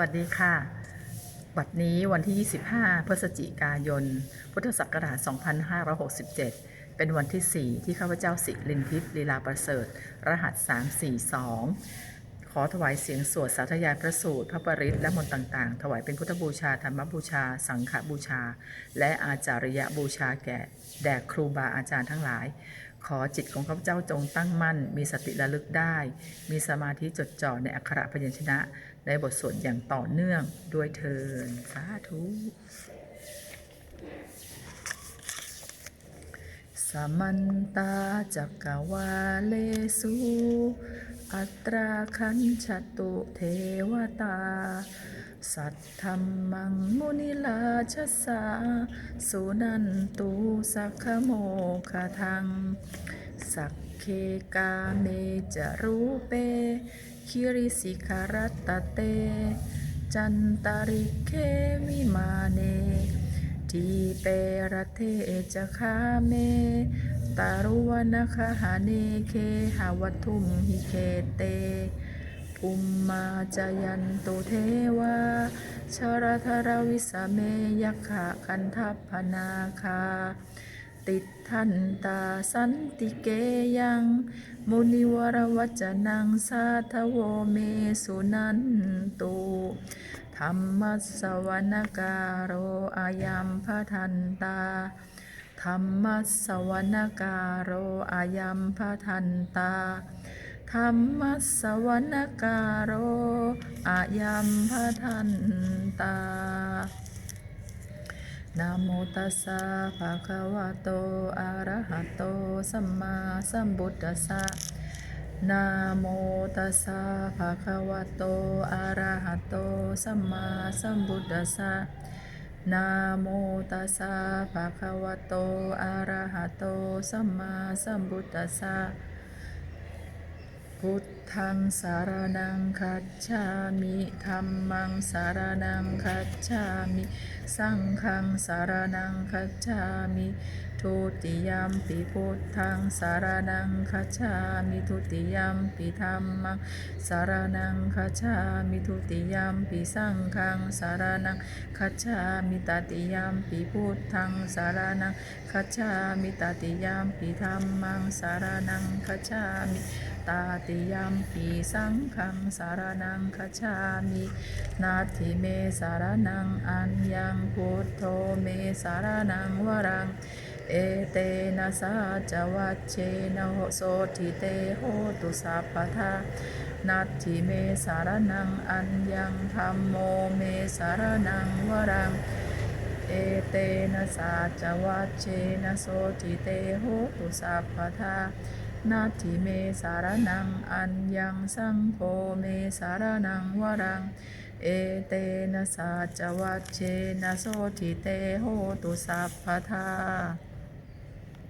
วัสดีค่ะ บัดนี้วันที่ 25 พฤศจิกายน พุทธศักราช 2567 เป็นวันที่ 4 ที่ข้าพเจ้าสิรินทิพย์ลีลาประเสริฐ รหัส 342 ขอถวายเสียงสวดสาธยายพระสูตร พระปริตและมนต์ต่าง ๆ ถวายเป็นพุทธบูชา ธรรมบูชา สังฆบูชา และอาจาริยบูชาแก่แด่ครูบาอาจารย์ทั้งหลายขอจิตของข้าพเจ้าจงตั้งมั่น มีสติระลึกได้ มีสมาธิจดจ่อในอักขระพยัญชนะ ในบทสวดอย่างต่อเนื่องด้วยเทินสาธุสมันตาจักรวาเลสุอัตราคันชตุเทวตา สัทธรรมังมุนิลาชสาสุนันตุสักขโมคทัง สักเคกาเมจรูเป คิริสิคารัตตเต จันตาริเควิมาเน ทีเประเทจะคาเม ตารุวนาคหาเนเคหาวัตุมหิเคเตอุมมาจายันตุเทวาชรธรวิสเมยักขะคันทัพพนาคา ติดทันตาสันติเกยัง มุนิวรวัจนังสาทโวเมสุนันตุธรรมัสสวนการโรอายัมพทันตาธรรมัสสวนการโรอายัมพทันตาธรรมัสสวนการโรอายัมพทันตา นะโมตัสสะภะคะวะโต อะระหะโต สัมมาสัมพุทธัสสะนะโมตัสสะภะคะวะโต อะระหะโต สัมมาสัมพุทธัสสะนะโมตัสสะภะคะวะโต อะระหะโต สัมมาสัมพุทธัสสะพุท ธังสารนังคัจฉามิธัมมังสารนังคัจฉามิ สังฆังสารนังคัจฉามิ ทุติยมปิพุทธังสารนังคัจฉามิทุติยมปิธัมมังสารนังคัจฉามิทุติยมปิสังฆังสารนังคัจฉามิตติยมปิพุทธังสารนังคัจฉามิตติยมปิธัมมังสารนังคัจฉามิตาติยมปีสังขังสารนังคจามินาทิเมสารนังอัญญังพุทโธเมสารนังวรัง เอเตนะสาจวัชเชนะโหโสทิเตโหตุสัพพทานัตถิเมสารนังอัญญังธรรมโมเมสารนังวรัง เอเตนะสาจวัชเชนะโสทิเตโหตุสัพพทานาทิเมสารนังอัญญังสังโฆเมสารนังวรัง เอเตนะสาจวัชเชนะโสทิเตโหตุสัพพทา